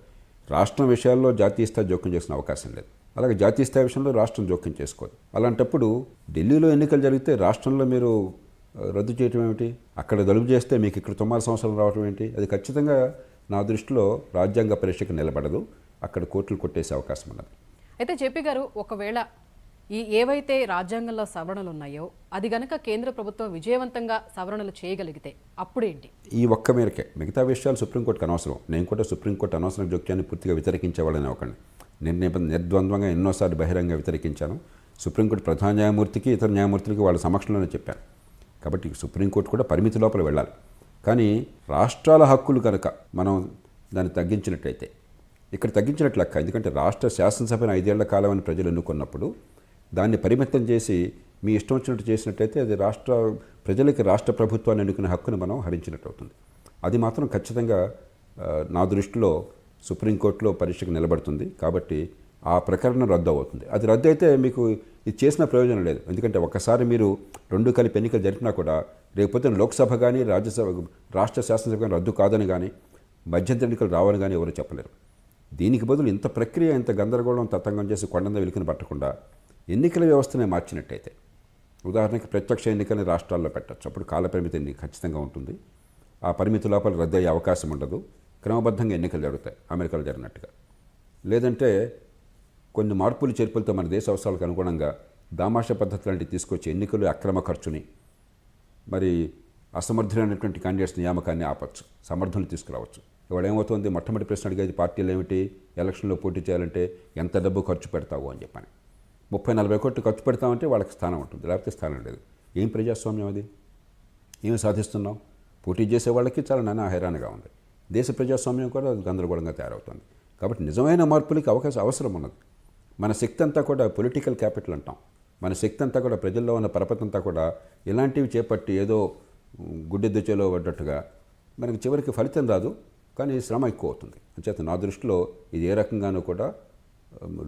రాష్ట్రం విషయాల్లో జాతీయ స్థాయి జోక్యం చేసిన అవకాశం లేదు. అలాగే జాతీయ స్థాయి విషయంలో రాష్ట్రం జోక్యం చేసుకోదు. అలాంటప్పుడు ఢిల్లీలో ఎన్నికలు జరిగితే రాష్ట్రంలో మీరు రద్దు చేయటం ఏమిటి? అక్కడ దలుపు చేస్తే మీకు ఇక్కడ తొమ్మిది సంవత్సరాలు రావటం ఏంటి? అది ఖచ్చితంగా నా దృష్టిలో రాజ్యాంగ పరీక్షకు నిలబడదు. అక్కడ కోర్టులు కొట్టేసే అవకాశం ఉన్నది. అయితే జేపీ గారు ఒకవేళ ఈ ఏవైతే రాజ్యాంగంలో సవరణలు ఉన్నాయో అది గనక కేంద్ర ప్రభుత్వం విజయవంతంగా సవరణలు చేయగలిగితే అప్పుడేంటి? ఈ ఒక్క మేరకే. మిగతా విషయాలు సుప్రీంకోర్టుకు అనవసరం. నేను కూడా సుప్రీంకోర్టు అనవసర జోక్యాన్ని పూర్తిగా వ్యతిరేకించేవాళ్ళని ఒకండి నేను నిర్ద్వంద్వంగా ఎన్నోసార్లు బహిరంగ వ్యతిరేకించాను. సుప్రీంకోర్టు ప్రధాన న్యాయమూర్తికి ఇతర న్యాయమూర్తులకి వాళ్ళ సమక్షంలోనే చెప్పాను. కాబట్టి సుప్రీంకోర్టు కూడా పరిమితి లోపల వెళ్ళాలి. కానీ రాష్ట్రాల హక్కులు కనుక మనం దాన్ని తగ్గించినట్లయితే ఇక్కడ తగ్గించినట్లు లెక్క. ఎందుకంటే రాష్ట్ర శాసనసభను ఐదేళ్ళ కాలం అని ప్రజలు ఎన్నుకున్నప్పుడు దాన్ని పరిమితం చేసి మీ ఇష్టం వచ్చినట్టు చేసినట్టయితే అది రాష్ట్ర ప్రజలకి రాష్ట్ర ప్రభుత్వాన్ని ఎన్నుకునే హక్కును మనం హరించినట్టు అవుతుంది. అది మాత్రం ఖచ్చితంగా నా దృష్టిలో సుప్రీంకోర్టులో పరీక్షకు నిలబడుతుంది. కాబట్టి ఆ ప్రకరణ రద్దు అవుతుంది అది రద్దు అయితే మీకు ఇది చేసిన ప్రయోజనం లేదు. ఎందుకంటే ఒకసారి మీరు రెండు కలిపి ఎన్నికలు జరిపినా కూడా రేపొద్దున లోక్సభ కానీ రాజ్యసభ రాష్ట్ర శాసనసభ కానీ రద్దు కాదని కానీ మధ్యంతర ఎన్నికలు రావని కానీ ఎవరు చెప్పలేరు. దీనికి బదులు ఇంత ప్రక్రియ ఇంత గందరగోళం తతంగం చేసి కొండంద వెలికిన పట్టకుండా ఎన్నికల వ్యవస్థనే మార్చినట్టయితే ఉదాహరణకి ప్రత్యక్ష ఎన్నికల్ని రాష్ట్రాల్లో పెట్టచ్చు. అప్పుడు కాలపరిమితి ఖచ్చితంగా ఉంటుంది. ఆ పరిమితి లోపల రద్దు అయ్యే అవకాశం ఉండదు. క్రమబద్ధంగా ఎన్నికలు జరుగుతాయి. అమెరికాలో జరిగినట్టుగా. లేదంటే కొన్ని మార్పులు చేర్పులతో మన దేశ అవసరాలకు అనుగుణంగా దామాష పద్ధతి లాంటివి తీసుకొచ్చి ఎన్నికలు అక్రమ ఖర్చుని మరి అసమర్థులైనటువంటి క్యాండిడేట్స్ నియామకాన్ని ఆపచ్చు. సమర్థులు తీసుకురావచ్చు. ఇవాళ ఏమవుతుంది? మొట్టమొదటి ప్రశ్న అడిగేది పార్టీలు ఏమిటి? ఎలక్షన్లో పోటీ చేయాలంటే ఎంత డబ్బు ఖర్చు పెడతావు అని చెప్పని. ముప్పై నలభై కోట్లు ఖర్చు పెడతామంటే వాళ్ళకి స్థానం ఉంటుంది లేకపోతే స్థానం లేదు. ఏం ప్రజాస్వామ్యం అది? ఏమి సాధిస్తున్నాం పోటీ చేసే వాళ్ళకి చాలా నానా హైరాణగా ఉంది. దేశ ప్రజాస్వామ్యం కూడా గందరగోళంగా తయారవుతుంది. కాబట్టి నిజమైన మార్పులకి అవకాశం అవసరం ఉన్నది. మన శక్తి అంతా కూడా పొలిటికల్ క్యాపిటల్ అంటాం. మన శక్తి అంతా కూడా ప్రజల్లో ఉన్న పరపతి అంతా కూడా ఇలాంటివి చేపట్టి ఏదో గుడ్డెద్దుచేలో పడ్డట్టుగా మనకి చివరికి ఫలితం రాదు కానీ శ్రమ ఎక్కువ అవుతుంది. అంచేత నా దృష్టిలో ఇది ఏ రకంగానూ కూడా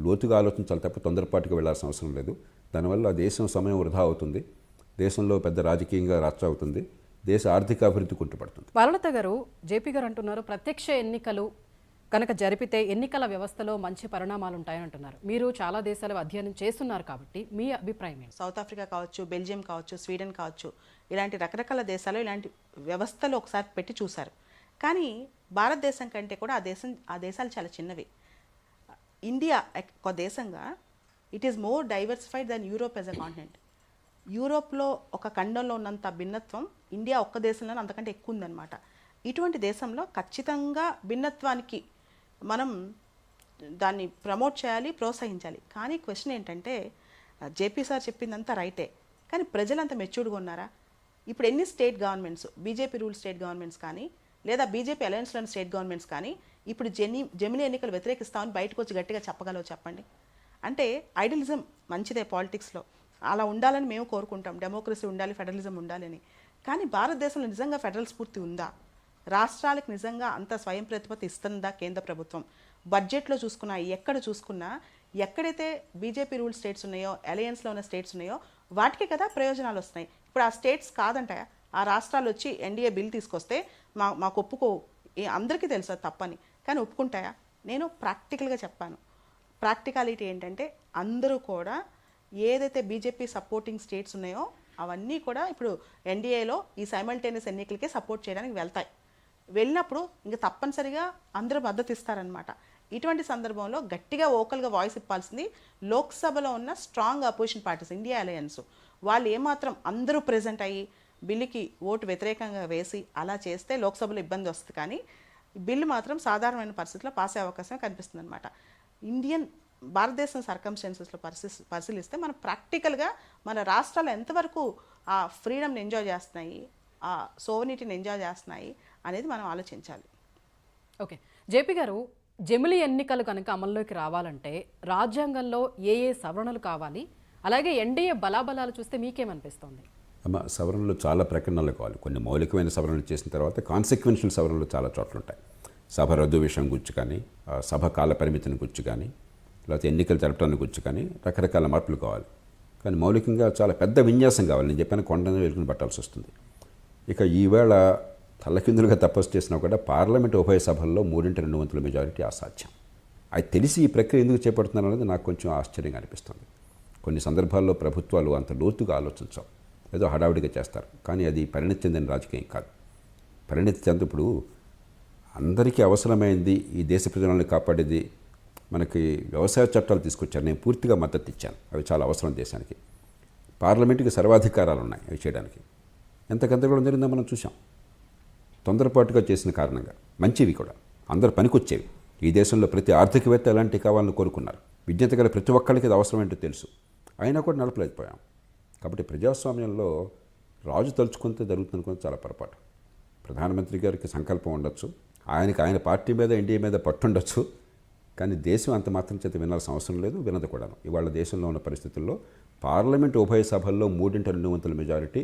లోతుగా ఆలోచించాలి తప్ప తొందరపాటుగా వెళ్ళాల్సిన అవసరం లేదు. దానివల్ల దేశం సమయం వృధా అవుతుంది. దేశంలో పెద్ద రాజకీయంగా రాష్ట్ర అవుతుంది. దేశ ఆర్థిక అభివృద్ధి కుంటుపడుతుంది. వరలత గారు జేపీ గారు అంటున్నారు ప్రత్యక్ష ఎన్నికలు కనుక జరిపితే ఎన్నికల వ్యవస్థలో మంచి పరిణామాలు ఉంటాయని అంటున్నారు మీరు చాలా దేశాలు అధ్యయనం చేస్తున్నారు కాబట్టి మీ అభిప్రాయం ఏంటి? సౌత్ ఆఫ్రికా కావచ్చు బెల్జియం కావచ్చు స్వీడన్ కావచ్చు ఇలాంటి రకరకాల దేశాలు ఇలాంటి వ్యవస్థలు ఒకసారి పెట్టి చూశారు. కానీ భారతదేశం కంటే కూడా ఆ దేశం ఆ దేశాలు చాలా చిన్నవి. ఇండియా ఒక దేశంగా it is more diversified than Europe as a continent యూరోప్లో ఒక ఖండంలో ఉన్నంత భిన్నత్వం ఇండియా ఒక్క దేశంలోనే అంతకంటే ఎక్కువ ఉందన్నమాట. ఇటువంటి దేశంలో ఖచ్చితంగా భిన్నత్వానికి మనం దాన్ని ప్రమోట్ చేయాలి ప్రోత్సహించాలి. కానీ క్వశ్చన్ ఏంటంటే జేపీ సార్ చెప్పిందంతా రైటే. కానీ ప్రజలంతా మెచ్యూర్డ్గా ఉన్నారా? ఇప్పుడు ఎన్ని state governments BJP rule state governments కానీ లేదా బీజేపీ అలయన్స్లోని స్టేట్ గవర్నమెంట్స్ కానీ ఇప్పుడు జెని జమిని ఎన్నికలు వ్యతిరేకిస్తామని బయటకు వచ్చి గట్టిగా చెప్పగలవు చెప్పండి. అంటే ఐడియలిజం మంచిదే పాలిటిక్స్లో. అలా ఉండాలని మేము కోరుకుంటాం. డెమోక్రసీ ఉండాలి ఫెడరలిజం ఉండాలని. కానీ భారతదేశంలో నిజంగా ఫెడరల్ స్ఫూర్తి ఉందా? రాష్ట్రాలకు నిజంగా అంత స్వయం ప్రతిపత్తి ఇస్తుందా కేంద్ర ప్రభుత్వం? బడ్జెట్లో చూసుకున్నా ఎక్కడ చూసుకున్నా ఎక్కడైతే బీజేపీ రూల్ స్టేట్స్ ఉన్నాయో అలయన్స్లో ఉన్న స్టేట్స్ ఉన్నాయో వాటికే కదా ప్రయోజనాలు వస్తున్నాయి. ఇప్పుడు ఆ స్టేట్స్ కాదంట ఆ రాష్ట్రాలు వచ్చి ఎన్డీఏ బిల్ తీసుకొస్తే మా మాకు ఒప్పుకో. అందరికీ తెలుసు తప్పని. కానీ ఒప్పుకుంటాయా? నేను ప్రాక్టికల్గా చెప్పాను. ప్రాక్టికాలిటీ ఏంటంటే అందరూ కూడా ఏదైతే బీజేపీ సపోర్టింగ్ స్టేట్స్ ఉన్నాయో అవన్నీ కూడా ఇప్పుడు ఎన్డీఏలో ఈ సైమల్టేనియస్ ఎన్నికలకే సపోర్ట్ చేయడానికి వెళ్తాయి. వెళ్ళినప్పుడు ఇంకా తప్పనిసరిగా అందరూ మద్దతు ఇస్తారనమాట ఇటువంటి సందర్భంలో గట్టిగా ఓకల్గా వాయిస్ ఇప్పాల్సింది లోక్సభలో ఉన్న strong opposition parties India alliance. వాళ్ళు ఏమాత్రం అందరూ ప్రెజెంట్ అయ్యి బిల్లుకి ఓటు వ్యతిరేకంగా వేసి అలా చేస్తే లోక్సభలో ఇబ్బంది వస్తుంది కానీ బిల్లు మాత్రం సాధారణమైన పరిస్థితుల్లో పాస్ అయ్యే అవకాశం కనిపిస్తుంది అనమాట ఇండియన్ భారతదేశం సర్కమ్స్టెన్సెస్లో పరిశీ పరిశీలిస్తే మనం ప్రాక్టికల్గా మన రాష్ట్రాలు ఎంతవరకు ఆ ఫ్రీడమ్ని ఎంజాయ్ చేస్తున్నాయి ఆ సోవనిటీని ఎంజాయ్ చేస్తున్నాయి అనేది మనం ఆలోచించాలి. ఓకే. జేపీ గారు జమిలి ఎన్నికలు కనుక అమల్లోకి రావాలంటే రాజ్యాంగంలో ఏ ఏ సవరణలు కావాలి అలాగే ఎన్డీఏ బలాబలాలు చూస్తే మీకేమనిపిస్తోంది? అమ్మ సవరణలు చాలా ప్రకటనలు కావాలి. కొన్ని మౌలికమైన సవరణలు చేసిన తర్వాత కాన్సిక్వెన్షియల్ సవరణలు చాలా చోట్ల ఉంటాయి సభ రద్దు విషయం గురించి కానీ సభ కాల పరిమితిని గురించి కానీ లేకపోతే ఎన్నికలు జరపడానికి గురించి కానీ రకరకాల మార్పులు కావాలి. కానీ మౌలికంగా చాలా పెద్ద విన్యాసం కావాలి. నేను చెప్పాను కొండను వెలుగుని పట్టాల్సి వస్తుంది. ఇక ఈవేళ తల్లకిందులుగా తపస్సు చేసినా కూడా పార్లమెంట్ ఉభయ సభల్లో మూడింటి రెండు వంతుల మెజారిటీ అసాధ్యం. అది తెలిసి ఈ ప్రక్రియ ఎందుకు చేపడుతున్నారు అనేది నాకు కొంచెం ఆశ్చర్యంగా అనిపిస్తుంది. కొన్ని సందర్భాల్లో ప్రభుత్వాలు అంత లోతుగా ఆలోచించవు. ఏదో హడావిడిగా చేస్తారు. కానీ అది పరిణతి చెందిన రాజకీయం కాదు. పరిణతి చెందినప్పుడు అందరికీ అవసరమైంది ఈ దేశ ప్రజలను కాపాడేది మనకి వ్యవసాయ చట్టాలు తీసుకొచ్చారు. నేను పూర్తిగా మద్దతు ఇచ్చాను. అవి చాలా అవసరం దేశానికి. పార్లమెంటుకి సర్వాధికారాలు ఉన్నాయి అవి చేయడానికి. ఎంతకంత కూడా జరిగిందో మనం చూసాం తొందరపాటుగా చేసిన కారణంగా. మంచివి కూడా. అందరు పనికొచ్చేవి. ఈ దేశంలో ప్రతి ఆర్థికవేత్త ఎలాంటి కావాలని కోరుకున్నారు? విజ్ఞత గల ప్రతి ఒక్కరికి అది అవసరమేంటో తెలుసు. అయినా కూడా నడపలేకపోయాం. కాబట్టి ప్రజాస్వామ్యంలో రాజు తలుచుకుంటే జరుగుతుందనుకున్నది చాలా పొరపాటు. ప్రధానమంత్రి గారికి సంకల్పం ఉండొచ్చు ఆయనకి ఆయన పార్టీ మీద ఎన్డీఏ మీద పట్టుండొచ్చు కానీ దేశం అంత మాత్రం చేత వినాల్సిన అవసరం లేదు వినదు కూడాను. ఇవాళ దేశంలో ఉన్న పరిస్థితుల్లో పార్లమెంట్ ఉభయ సభల్లో మూడింట రెండు వంతుల మెజారిటీ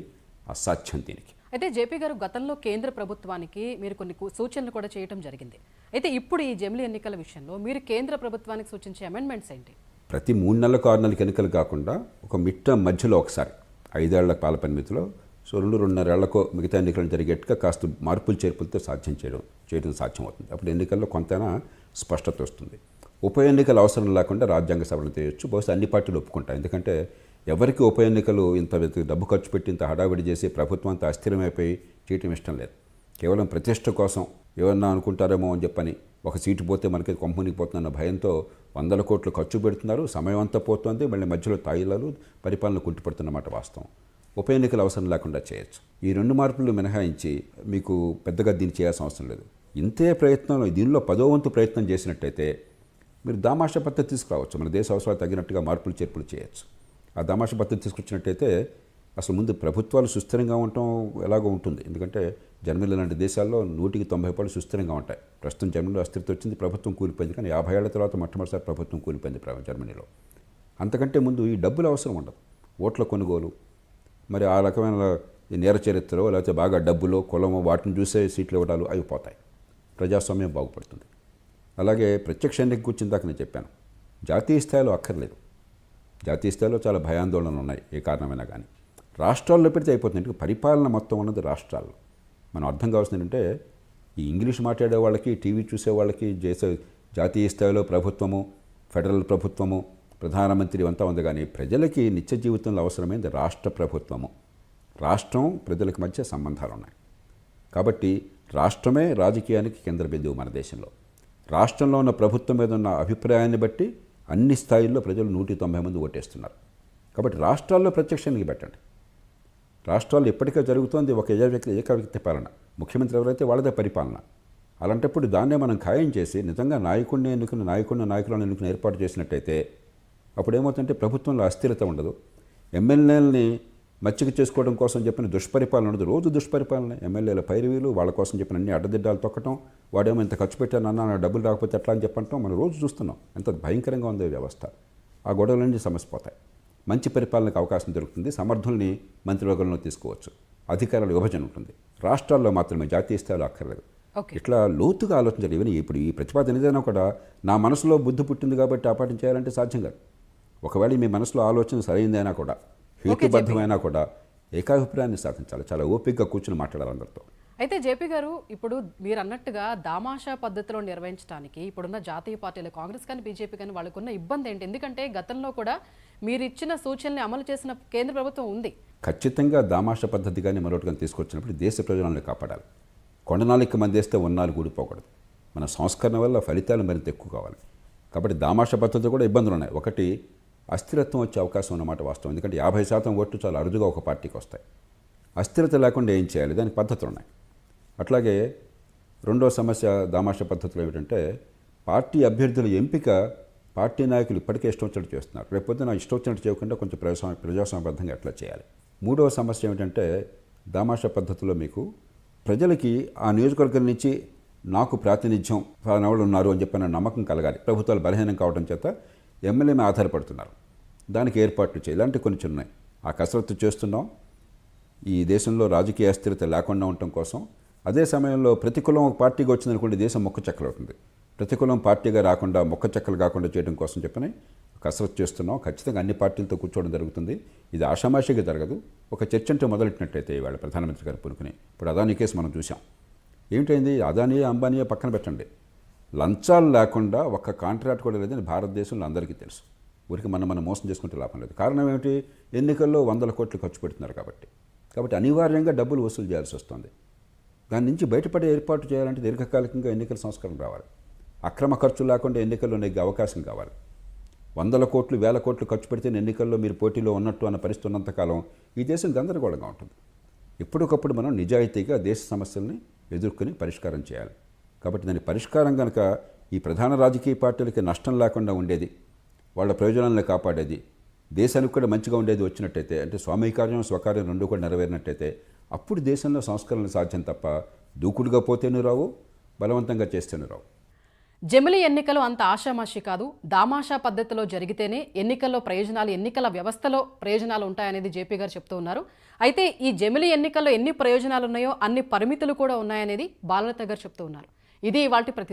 అసాధ్యం దీనికి. అయితే జేపీ గారు గతంలో కేంద్ర ప్రభుత్వానికి మీరు కొన్ని సూచనలు కూడా చేయడం జరిగింది. అయితే ఇప్పుడు ఈ జమిలీ ఎన్నికల విషయంలో మీరు కేంద్ర ప్రభుత్వానికి సూచించే అమెండ్మెంట్స్ ఏంటి? ప్రతి మూడు నెలలకు ఆరు నెలలకు ఎన్నికలు కాకుండా ఒక మిట్ట మధ్యలో ఒకసారి ఐదేళ్ళ కాల పరిమితిలో సో రెండు రెండున్నరేళ్ళకో మిగతా ఎన్నికలు జరిగేట్టుగా కాస్త మార్పులు చేర్పులతో సాధ్యం చేయడం చేయడం సాధ్యం అవుతుంది అప్పుడు ఎన్నికల్లో కొంతైనా స్పష్టత వస్తుంది. ఉప ఎన్నికలు అవసరం లేకుండా రాజ్యాంగ సవరణ చేయొచ్చు బహుశా అన్ని పార్టీలు ఒప్పుకుంటాయి. ఎందుకంటే ఎవరికి ఉప ఎన్నికలు ఇంత డబ్బు ఖర్చు పెట్టి ఇంత హడావిడి చేసి ప్రభుత్వం అంత అస్థిరమైపోయి చేయటం ఇష్టం లేదు. కేవలం ప్రతిష్ట కోసం ఏమన్నా అనుకుంటారేమో అని చెప్పని ఒక సీటు పోతే మనకి కొమ్మునిపోతుందన్న భయంతో వందల కోట్లు ఖర్చు పెడుతున్నారు. సమయం అంతా పోతుంది. మళ్ళీ మధ్యలో తాయిలాలు పరిపాలన కుంటుపడుతున్నమాట వాస్తవం. ఉప ఎన్నికలు అవసరం లేకుండా చేయొచ్చు. ఈ రెండు మార్పులు మినహాయించి మీకు పెద్దగా దీన్ని చేయాల్సిన అవసరం లేదు. ఇంతే ప్రయత్నం దీనిలో పదో వంతు ప్రయత్నం చేసినట్టయితే మీరు దామాష పద్ధతి తీసుకురావచ్చు. మన దేశ అవసరాలు తగినట్టుగా మార్పులు చేర్పులు చేయొచ్చు. ఆ దామాష పద్ధతి తీసుకొచ్చినట్టయితే అసలు ముందు ప్రభుత్వాలు సుస్థిరంగా ఉండటం ఎలాగో ఉంటుంది. ఎందుకంటే జర్మనీ లాంటి దేశాల్లో నూటికి తొంభై పాళ్ళు సుస్థిరంగా ఉంటాయి. ప్రస్తుతం జర్మనీలో అస్థిరత వచ్చింది ప్రభుత్వం కూలిపోయింది. కానీ యాభై ఏళ్ళ తర్వాత మొట్టమొదటిసారి ప్రభుత్వం కూలిపోయింది ప్రభుత్వం జర్మనీలో. అంతకంటే ముందు ఈ డబ్బులు అవసరం ఉండదు. ఓట్ల కొనుగోలు మరి ఆ రకమైన నేర చరిత్రలో లేకపోతే బాగా డబ్బులో కులమో వాటిని చూసే సీట్లు ఇవ్వడాలు అవి పోతాయి. ప్రజాస్వామ్యం బాగుపడుతుంది. అలాగే ప్రత్యక్ష ఎన్నిక కూర్చుని దాకా నేను చెప్పాను. జాతీయ స్థాయిలో అక్కర్లేదు. జాతీయ స్థాయిలో చాలా భయాందోళనలు ఉన్నాయి ఏ కారణమైనా కానీ. రాష్ట్రాల్లో పెడితే అయిపోతుంది. పరిపాలన మొత్తం ఉన్నది రాష్ట్రాల్లో. మనం అర్థం కావాల్సింది ఏంటంటే ఈ ఇంగ్లీష్ మాట్లాడే వాళ్ళకి టీవీ చూసే వాళ్ళకి చేసే జాతీయ స్థాయిలో ప్రభుత్వము ఫెడరల్ ప్రభుత్వము ప్రధానమంత్రి అంతా ఉంది. కానీ ప్రజలకి నిత్య జీవితంలో అవసరమైంది రాష్ట్ర ప్రభుత్వము. రాష్ట్రం ప్రజలకు మధ్య సంబంధాలు ఉన్నాయి. కాబట్టి రాష్ట్రమే రాజకీయానికి కేంద్ర బిందువు మన దేశంలో. రాష్ట్రంలో ఉన్న ప్రభుత్వం మీద ఉన్న అభిప్రాయాన్ని బట్టి అన్ని స్థాయిల్లో ప్రజలు నూటి తొంభై మంది ఓటేస్తున్నారు. కాబట్టి రాష్ట్రాల్లో ప్రత్యక్షానికి పెట్టండి. రాష్ట్రాల్లో ఇప్పటికే జరుగుతోంది ఒక ఏక వ్యక్తి ఏక వ్యక్తి పాలన. ముఖ్యమంత్రి ఎవరైతే వాళ్ళదే పరిపాలన. అలాంటప్పుడు దాన్నే మనం ఖాయం చేసి నిజంగా నాయకుడిని ఎన్నుకుని నాయకుడిని నాయకులను ఎన్నుకుని ఏర్పాటు చేసినట్టయితే అప్పుడు ఏమవుతుందంటే ప్రభుత్వంలో అస్థిరత ఉండదు. ఎమ్మెల్యేలని మచ్చిక చేసుకోవడం కోసం చెప్పిన దుష్పరిపాలన ఉండదు. రోజు దుష్పరిపాలన. ఎమ్మెల్యేల పైరువీలు వాళ్ళ కోసం చెప్పిన అన్ని అడ్డదిడ్డాలు తొక్కటం వాడేమో ఇంత ఖర్చు పెట్టానన్నా నా డబ్బులు రాకపోతే ఎట్లా అని చెప్పంటాం మనం రోజు చూస్తున్నాం. ఎంత భయంకరంగా ఉంది వ్యవస్థ. ఆ గొడవలన్నీ సమస్య పోతాయి మంచి పరిపాలనకు అవకాశం దొరుకుతుంది. సమర్థుల్ని మంత్రివర్గంలో తీసుకోవచ్చు. అధికారాల విభజన ఉంటుంది. రాష్ట్రాల్లో మాత్రమే జాతీయ స్థాయిలో అక్కర్లేదు. ఇట్లా లోతుగా ఆలోచించాలి ఈవెన్ ఇప్పుడు ఈ ప్రతిపాదన ఏదైనా కూడా నా మనసులో బుద్ధి పుట్టింది కాబట్టి ఆ పాఠం చేయాలంటే సాధ్యం కాదు. ఒకవేళ మీ మనసులో ఆలోచన సరైందైనా కూడా హేతుబద్ధమైనా కూడా ఏకాభిప్రాయాన్ని సాధించాలి. చాలా ఓపికగా కూర్చుని మాట్లాడాలి అందరితో. అయితే జేపీ గారు ఇప్పుడు మీరు అన్నట్టుగా దామాషా పద్ధతిలో నిర్వహించడానికి ఇప్పుడున్న జాతీయ పార్టీలు కాంగ్రెస్ కానీ బీజేపీ కానీ వాళ్ళకున్న ఇబ్బంది ఏంటి ఎందుకంటే గతంలో కూడా మీరు ఇచ్చిన సూచనల్ని అమలు చేసిన కేంద్ర ప్రభుత్వం ఉంది. ఖచ్చితంగా దామాష పద్ధతి కానీ మరొకటి కానీ తీసుకొచ్చినప్పుడు దేశ ప్రయోజనాలను కాపాడాలి. కొండనాలికి మందేస్తే ఉన్నాలు కూడిపోకూడదు మన సంస్కరణ వల్ల ఫలితాలు మరింత ఎక్కువ కావాలి. కాబట్టి దామాష పద్ధతి కూడా ఇబ్బందులు ఉన్నాయి. ఒకటి అస్థిరత్వం వచ్చే అవకాశం ఉన్నమాట వాస్తవం. ఎందుకంటే యాభై శాతం ఓట్లు చాలా అరుదుగా ఒక పార్టీకి వస్తాయి. అస్థిరత లేకుండా ఏం చేయాలి? దానికి పద్ధతులు ఉన్నాయి అట్లాగే రెండో సమస్య దామాష పద్ధతులు ఏమిటంటే పార్టీ అభ్యర్థుల ఎంపిక పార్టీ నాయకులు ఇప్పటికే ఇష్టం వచ్చినట్టు చేస్తున్నారు. రేపొద్దున ఇష్టం వచ్చినట్టు చేయకుండా కొంచెం ప్రజాస్వామ్య ప్రజాసంబద్ధంగా ఎట్లా చేయాలి? మూడవ సమస్య ఏమిటంటే దామాష పద్ధతిలో మీకు ప్రజలకి ఆ నియోజకవర్గం నుంచి నాకు ప్రాతినిధ్యం ఫలానావాళ్ళు ఉన్నారు అని చెప్పిన నమ్మకం కలగాలి. ప్రభుత్వాలు బలహీనం కావడం చేత ఎమ్మెల్యే మీద ఆధారపడుతున్నారు. దానికి ఏర్పాట్లు చేయాలి. ఇలాంటి కొన్ని చిన్నాయి ఉన్నాయి ఆ కసరత్తు చేస్తున్నాం. ఈ దేశంలో రాజకీయ అస్థిరత లేకుండా ఉండటం కోసం అదే సమయంలో ప్రతికూలం ఒక పార్టీగా వచ్చిందనుకోండి దేశం మొక్క చెక్కలు అవుతుంది ప్రతికూలం పార్టీగా రాకుండా మొక్క చెక్కలు కాకుండా చేయడం కోసం చెప్పని కసరత్తు చేస్తున్నాం. ఖచ్చితంగా అన్ని పార్టీలతో కూర్చోవడం జరుగుతుంది. ఇది ఆషామాషిగా జరగదు. ఒక చర్చ అంటే మొదలెట్టినట్టయితే ఇవాళ ప్రధానమంత్రి గారు పూనుకుని ఇప్పుడు అదానీ కేసు మనం చూసాం ఏమిటైంది? అదానీ అంబానీ పక్కన పెట్టండి. లంచాలు లేకుండా ఒక్క కాంట్రాక్ట్ కూడా లేదని భారతదేశంలో అందరికీ తెలుసు. ఊరికి మనం మనం మోసం చేసుకుంటే లాభం లేదు. కారణం ఏమిటి? ఎన్నికల్లో వందల కోట్లు ఖర్చు పెడుతున్నారు కాబట్టి. కాబట్టి అనివార్యంగా డబ్బులు వసూలు చేయాల్సి వస్తుంది. దాని నుంచి బయటపడే ఏర్పాటు చేయాలంటే దీర్ఘకాలికంగా ఎన్నికల సంస్కరణ రావాలి. అక్రమ ఖర్చు లేకుండా ఎన్నికల్లో నెగ్గే అవకాశం కావాలి. వందల కోట్లు వేల కోట్లు ఖర్చు పెడితే ఎన్నికల్లో మీరు పోటీలో ఉన్నట్టు అన్న పరిస్థితి ఉన్నంతకాలం ఈ దేశం గందరగోళంగా ఉంటుంది. ఎప్పటికప్పుడు మనం నిజాయితీగా దేశ సమస్యల్ని ఎదుర్కొని పరిష్కారం చేయాలి. కాబట్టి దాని పరిష్కారం కనుక ఈ ప్రధాన రాజకీయ పార్టీలకి నష్టం లేకుండా ఉండేది వాళ్ళ ప్రయోజనాలను కాపాడేది దేశానికి కూడా మంచిగా ఉండేది వచ్చినట్టయితే అంటే స్వామి కార్యం స్వకార్యం రెండు కూడా నెరవేరినట్టయితే అప్పుడు దేశంలో సంస్కరణలు సాధ్యం తప్ప దూకుడుగా పోతేను రావు బలవంతంగా చేస్తేనే రావు. జమిలి ఎన్నికలు అంత ఆషామాషి కాదు. దామాషా పద్ధతిలో జరిగితేనే ఎన్నికల్లో ప్రయోజనాలు ఎన్నికల వ్యవస్థలో ప్రయోజనాలు ఉంటాయనేది జేపీ గారు చెప్తూ ఉన్నారు. అయితే ఈ జమిలి ఎన్నికల్లో ఎన్ని ప్రయోజనాలు ఉన్నాయో అన్ని పరిమితులు కూడా ఉన్నాయనేది బాలలత గారు చెప్తూ ఉన్నారు. ఇది ఇవాళ ప్రతి